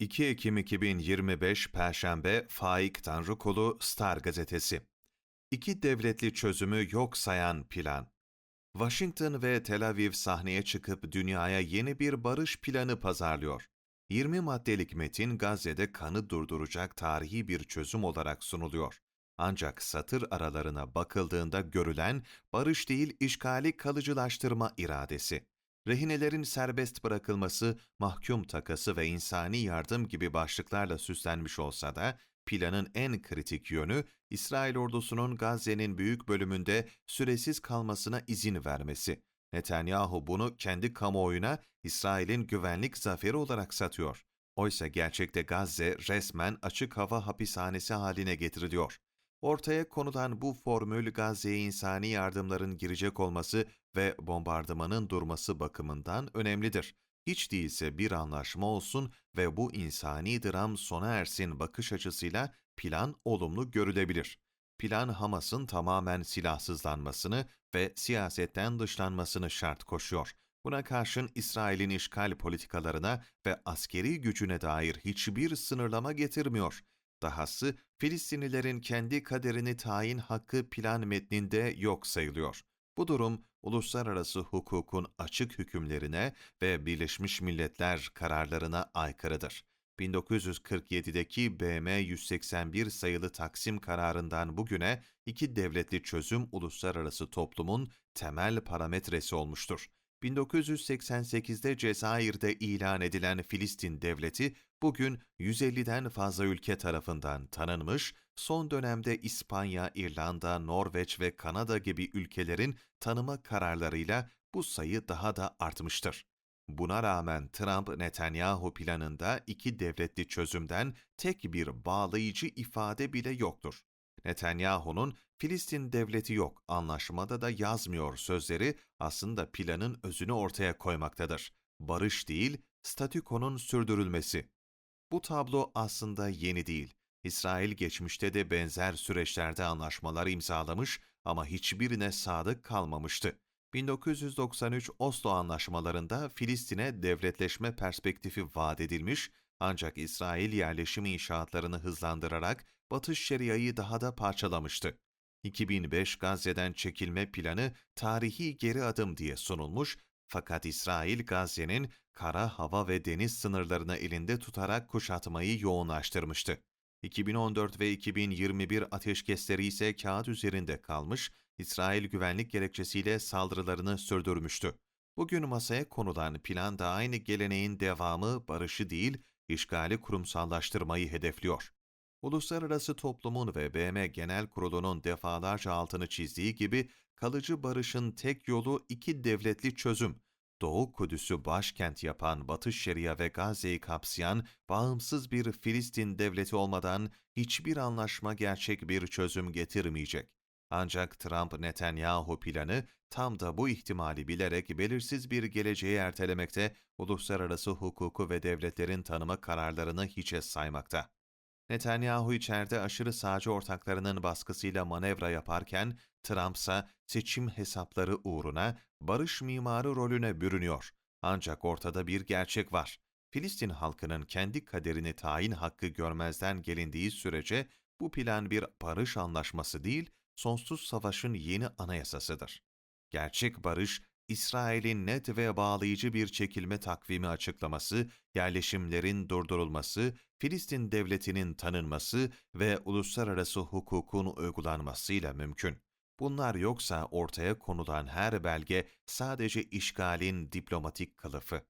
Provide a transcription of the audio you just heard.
2 Ekim 2025 Perşembe Faik Tanrıkulu Star Gazetesi İki devletli çözümü yok sayan plan Washington ve Tel Aviv sahneye çıkıp dünyaya yeni bir barış planı pazarlıyor. 20 maddelik metin Gazze'de kanı durduracak tarihi bir çözüm olarak sunuluyor. Ancak satır aralarına bakıldığında görülen barış değil işgali kalıcılaştırma iradesi. Rehinelerin serbest bırakılması, mahkum takası ve insani yardım gibi başlıklarla süslenmiş olsa da, planın en kritik yönü, İsrail ordusunun Gazze'nin büyük bölümünde süresiz kalmasına izin vermesi. Netanyahu bunu kendi kamuoyuna İsrail'in güvenlik zaferi olarak satıyor. Oysa gerçekte Gazze resmen açık hava hapishanesi haline getiriliyor. Ortaya konulan bu formül Gazze'ye insani yardımların girecek olması ve bombardımanın durması bakımından önemlidir. Hiç değilse bir anlaşma olsun ve bu insani dram sona ersin bakış açısıyla plan olumlu görülebilir. Plan Hamas'ın tamamen silahsızlanmasını ve siyasetten dışlanmasını şart koşuyor. Buna karşın İsrail'in işgal politikalarına ve askeri gücüne dair hiçbir sınırlama getirmiyor. Dahası Filistinlilerin kendi kaderini tayin hakkı plan metninde yok sayılıyor. Bu durum uluslararası hukukun açık hükümlerine ve Birleşmiş Milletler kararlarına aykırıdır. 1947'deki BM 181 sayılı Taksim kararından bugüne iki devletli çözüm uluslararası toplumun temel parametresi olmuştur. 1988'de Cezayir'de ilan edilen Filistin devleti bugün 150'den fazla ülke tarafından tanınmış, son dönemde İspanya, İrlanda, Norveç ve Kanada gibi ülkelerin tanıma kararlarıyla bu sayı daha da artmıştır. Buna rağmen Trump Netanyahu planında iki devletli çözümden tek bir bağlayıcı ifade bile yoktur. Netanyahu'nun Filistin devleti yok, anlaşmada da yazmıyor sözleri aslında planın özünü ortaya koymaktadır. Barış değil, statükonun sürdürülmesi. Bu tablo aslında yeni değil. İsrail geçmişte de benzer süreçlerde anlaşmalar imzalamış ama hiçbirine sadık kalmamıştı. 1993 Oslo anlaşmalarında Filistin'e devletleşme perspektifi vaat edilmiş ancak İsrail yerleşim inşaatlarını hızlandırarak Batı Şeria'yı daha da parçalamıştı. 2005 Gazze'den çekilme planı tarihi geri adım diye sunulmuş fakat İsrail Gazze'nin kara, hava ve deniz sınırlarını elinde tutarak kuşatmayı yoğunlaştırmıştı. 2014 ve 2021 ateşkesleri ise kağıt üzerinde kalmış, İsrail güvenlik gerekçesiyle saldırılarını sürdürmüştü. Bugün masaya konulan plan da aynı geleneğin devamı barışı değil, işgali kurumsallaştırmayı hedefliyor. Uluslararası toplumun ve BM Genel Kurulu'nun defalarca altını çizdiği gibi kalıcı barışın tek yolu iki devletli çözüm. Doğu Kudüs'ü başkent yapan Batı Şeria ve Gazze'yi kapsayan bağımsız bir Filistin devleti olmadan hiçbir anlaşma gerçek bir çözüm getirmeyecek. Ancak Trump-Netanyahu planı tam da bu ihtimali bilerek belirsiz bir geleceği ertelemekte, uluslararası hukuku ve devletlerin tanıma kararlarını hiçe saymakta. Netanyahu içeride aşırı sağcı ortaklarının baskısıyla manevra yaparken, Trump ise seçim hesapları uğruna barış mimarı rolüne bürünüyor. Ancak ortada bir gerçek var. Filistin halkının kendi kaderini tayin hakkı görmezden gelindiği sürece bu plan bir barış anlaşması değil, sonsuz savaşın yeni anayasasıdır. Gerçek barış, İsrail'in net ve bağlayıcı bir çekilme takvimi açıklaması, yerleşimlerin durdurulması, Filistin devletinin tanınması ve uluslararası hukukun uygulanmasıyla mümkün. Bunlar yoksa ortaya konulan her belge sadece işgalin diplomatik kılıfı.